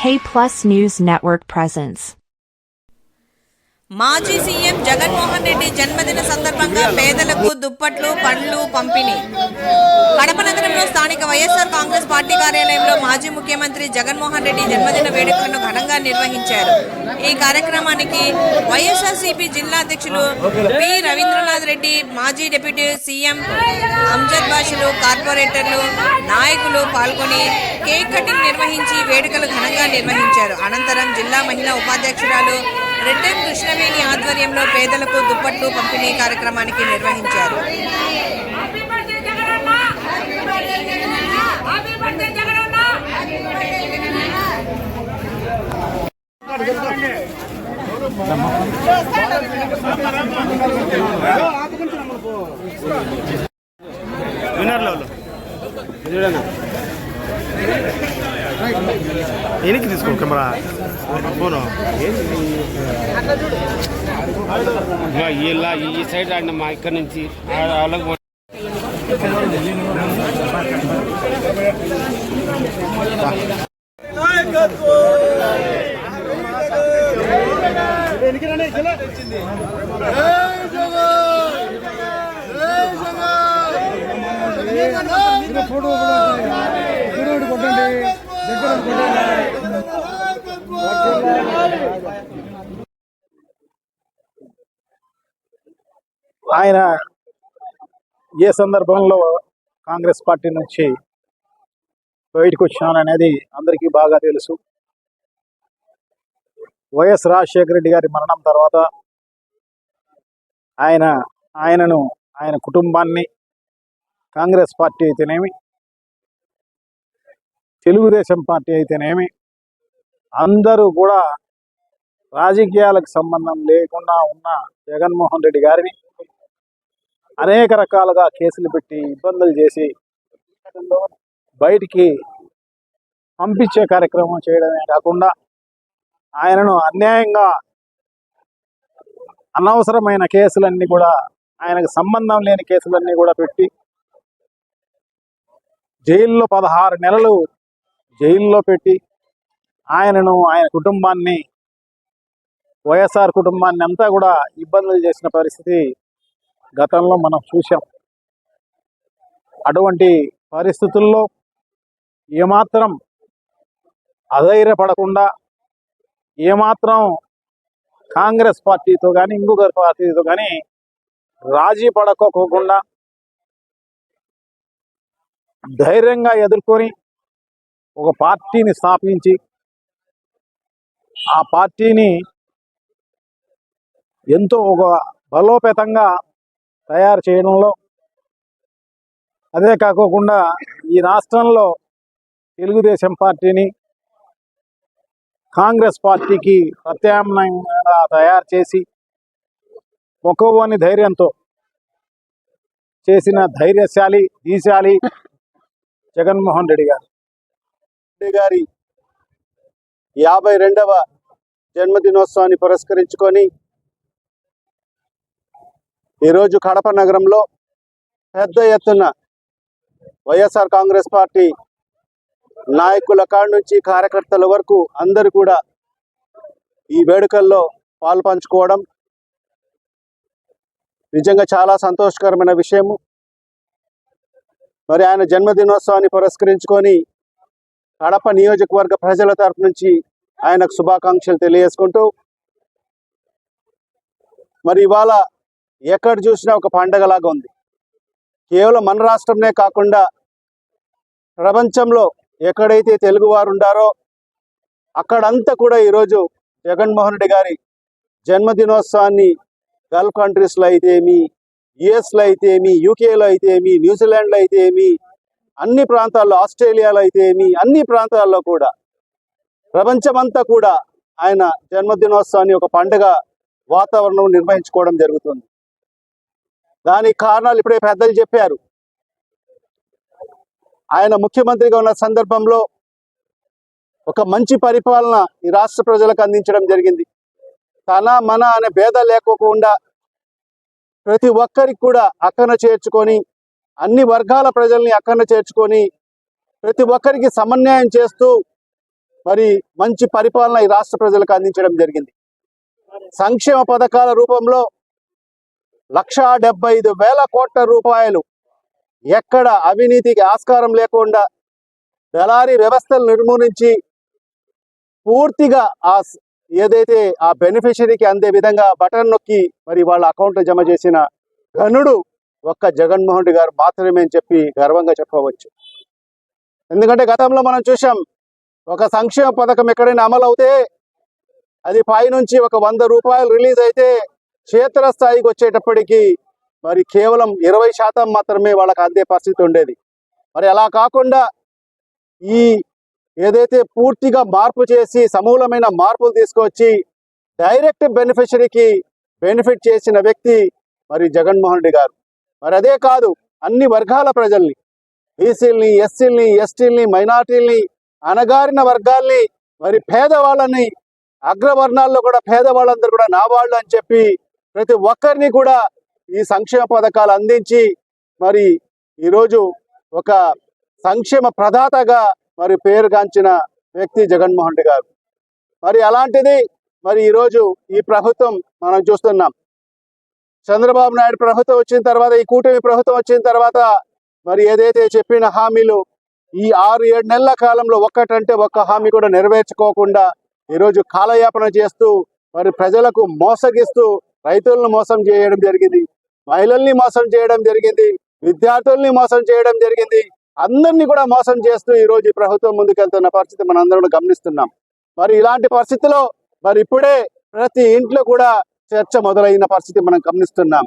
K Plus News Network presents. మాజీ CM Jaganmohan Reddy జన్మదిన సందర్భంగా పేదలకు దుప్పట్లు పండ్లు పంపిణీ. కడప నగరంలో స్థానిక వైఎస్ఆర్ కాంగ్రెస్ పార్టీ కార్యాలయంలో మాజీ ముఖ్యమంత్రి జగన్మోహన్ రెడ్డి జన్మదిన వేడుకలను ఘనంగా నిర్వహించారు. ఈ కార్యక్రమానికి వైఎస్ఆర్సీపీ జిల్లా అధ్యక్షులు పి రవీంద్రనాథ్ రెడ్డి మాజీ డిప్యూటీ సీఎం అంజద్ బాషులు కార్పొరేటర్లు నాయకులు పాల్గొని కేక్ కటింగ్ నిర్వహించి వేడుకలు ఘనంగా నిర్వహించారు. అనంతరం జిల్లా మహిళా ఉపాధ్యక్షురాలు రెడ్డెన్ కృష్ణవేణి ఆధ్వర్యంలో పేదలకు దుప్పట్లు పంపిణీ కార్యక్రమానికి నిర్వహించారు. కెమెరా ఫోను ఇలా ఈ సైడ్ అండి మా ఇక్కడ నుంచి వాళ్ళకి పో- ఆయన ఏ సందర్భంలో కాంగ్రెస్ పార్టీ నుంచి బయటకు వచ్చాననేది అందరికీ బాగా తెలుసు. వైఎస్ రాజశేఖర రెడ్డి గారి మరణం తర్వాత ఆయన ఆయనను ఆయన కుటుంబాన్ని కాంగ్రెస్ పార్టీ అయితేనేమి తెలుగుదేశం పార్టీ అయితేనేమి అందరూ కూడా రాజకీయాలకు సంబంధం లేకుండా ఉన్న జగన్మోహన్ రెడ్డి గారిని అనేక రకాలుగా కేసులు పెట్టి ఇబ్బందులు చేసి బయటికి పంపించే కార్యక్రమం చేయడమే కాకుండా ఆయనను అన్యాయంగా అనవసరమైన కేసులన్నీ కూడా ఆయనకు సంబంధం లేని కేసులన్నీ కూడా పెట్టి జైల్లో పదహారు నెలలు జైల్లో పెట్టి ఆయనను ఆయన కుటుంబాన్ని వైఎస్ఆర్ కుటుంబాన్ని అంతా కూడా ఇబ్బందులు చేసిన పరిస్థితి గతంలో మనం చూసాం అటువంటి పరిస్థితుల్లో ఏమాత్రం అధైర్యపడకుండా ఏమాత్రం కాంగ్రెస్ పార్టీతో కానీ ఇంకొక పార్టీతో కానీ రాజీ పడకోకుండా ధైర్యంగా ఎదుర్కొని ఒక పార్టీని స్థాపించి ఆ పార్టీని ఎంతో ఒక బలోపేతంగా తయారు చేయడంలో అదే కాకోకుండా ఈ రాష్ట్రంలో తెలుగుదేశం పార్టీని కాంగ్రెస్ పార్టీకి ప్రత్యామ్నాయంగా తయారు చేసి మొక్కవోని ధైర్యంతో చేసిన ధైర్యశాలి దీశాలి జగన్మోహన్ రెడ్డి గారు. రెడ్డి గారి యాభై రెండవ జన్మదినోత్సవాన్ని పురస్కరించుకొని ఈరోజు కడప నగరంలో పెద్ద ఎత్తున వైఎస్ఆర్ కాంగ్రెస్ పార్టీ నాయకుల కాడి నుంచి కార్యకర్తల వరకు అందరూ కూడా ఈ వేడుకల్లో పాలు పంచుకోవడం నిజంగా చాలా సంతోషకరమైన విషయము. మరి ఆయన జన్మదినోత్సవాన్ని పురస్కరించుకొని కడప నియోజకవర్గ ప్రజల తరపు నుంచి ఆయనకు శుభాకాంక్షలు తెలియజేసుకుంటూ మరి ఇవాళ ఎక్కడ చూసినా ఒక పండగలాగా ఉంది. కేవలం మన రాష్ట్రంనే కాకుండా ప్రపంచంలో ఎక్కడైతే తెలుగు వారు ఉండారో అక్కడంతా కూడా ఈరోజు జగన్మోహన్ రెడ్డి గారి జన్మదినోత్సవాన్ని గల్ఫ్ కంట్రీస్లో అయితేమి యుఎస్లో అయితేమి యూకేలో అయితేమి న్యూజిలాండ్లో అయితేమి అన్ని ప్రాంతాల్లో ఆస్ట్రేలియాలో అయితే ఏమి అన్ని ప్రాంతాల్లో కూడా ప్రపంచమంతా కూడా ఆయన జన్మదినోత్సవాన్ని ఒక పండుగ వాతావరణం నిర్వహించుకోవడం జరుగుతుంది. దానికి కారణాలు ఇప్పుడే పెద్దలు చెప్పారు. ఆయన ముఖ్యమంత్రిగా ఉన్న సందర్భంలో ఒక మంచి పరిపాలన ఈ రాష్ట్ర ప్రజలకు అందించడం జరిగింది. తన మన అనే భేద లేకోకుండా ప్రతి ఒక్కరికి కూడా అక్కన చేర్చుకొని అన్ని వర్గాల ప్రజల్ని అక్కన చేర్చుకొని ప్రతి ఒక్కరికి సమన్వయం చేస్తూ మరి మంచి పరిపాలన ఈ రాష్ట్ర ప్రజలకు అందించడం జరిగింది. సంక్షేమ పథకాల రూపంలో లక్షా డెబ్బై ఐదు వేల కోట్ల రూపాయలు. ఎక్కడ అవినీతికి ఆస్కారం లేకుండా దళారీ వ్యవస్థలు నిర్మూలించి పూర్తిగా ఆ ఏదైతే ఆ బెనిఫిషరీకి అందే విధంగా బటన్ నొక్కి మరి వాళ్ళ అకౌంట్లో జమ చేసిన ఘనుడు ఒక్క జగన్మోహన్ రెడ్డి గారు మాత్రమే అని చెప్పి గర్వంగా చెప్పవచ్చు. ఎందుకంటే గతంలో మనం చూసాం ఒక సంక్షేమ పథకం ఎక్కడైనా అమలు అవుతే అది పైనుంచి ఒక వంద రూపాయలు రిలీజ్ అయితే క్షేత్రస్థాయికి వచ్చేటప్పటికి మరి కేవలం ఇరవై శాతం మాత్రమే వాళ్ళకి అందే పరిస్థితి ఉండేది. మరి అలా కాకుండా ఈ ఏదైతే పూర్తిగా మార్పు చేసి సమూలమైన మార్పులు తీసుకొచ్చి డైరెక్ట్ బెనిఫిషరీకి బెనిఫిట్ చేసిన వ్యక్తి మరి జగన్మోహన్ రెడ్డి గారు. మరి అదే కాదు అన్ని వర్గాల ప్రజల్ని బీసీల్ని ఎస్సీల్ని ఎస్టీల్ని మైనార్టీల్ని అణగారిన వర్గాల్ని మరి పేదవాళ్ళని అగ్రవర్ణాల్లో కూడా పేదవాళ్ళందరూ కూడా నా వాళ్ళు అని చెప్పి ప్రతి ఒక్కరిని కూడా ఈ సంక్షేమ పథకాలు అందించి మరి ఈరోజు ఒక సంక్షేమ ప్రదాతగా మరి పేరుగాంచిన వ్యక్తి జగన్మోహన్ రెడ్డి గారు. మరి అలాంటిది మరి ఈరోజు ఈ ప్రభుత్వం మనం చూస్తున్నాం. చంద్రబాబు నాయుడు ప్రభుత్వం వచ్చిన తర్వాత ఈ కూటమి ప్రభుత్వం వచ్చిన తర్వాత మరి ఏదైతే చెప్పిన హామీలు ఈ ఆరు ఏడు నెలల కాలంలో ఒక్కటంటే ఒక్క హామీ కూడా నెరవేర్చుకోకుండా ఈరోజు కాలయాపన చేస్తూ మరి ప్రజలకు మోసగిస్తూ రైతులను మోసం చేయడం జరిగింది. మహిళల్ని మోసం చేయడం జరిగింది. విద్యార్థుల్ని మోసం చేయడం జరిగింది. అందరినీ కూడా మోసం చేస్తూ ఈ రోజు ప్రభుత్వం ముందుకెళ్తున్న పరిస్థితి మనం అందరం గమనిస్తున్నాం. మరి ఇలాంటి పరిస్థితిలో మరి ఇప్పుడే ప్రతి ఇంట్లో కూడా చర్చ మొదలైన పరిస్థితి మనం గమనిస్తున్నాం.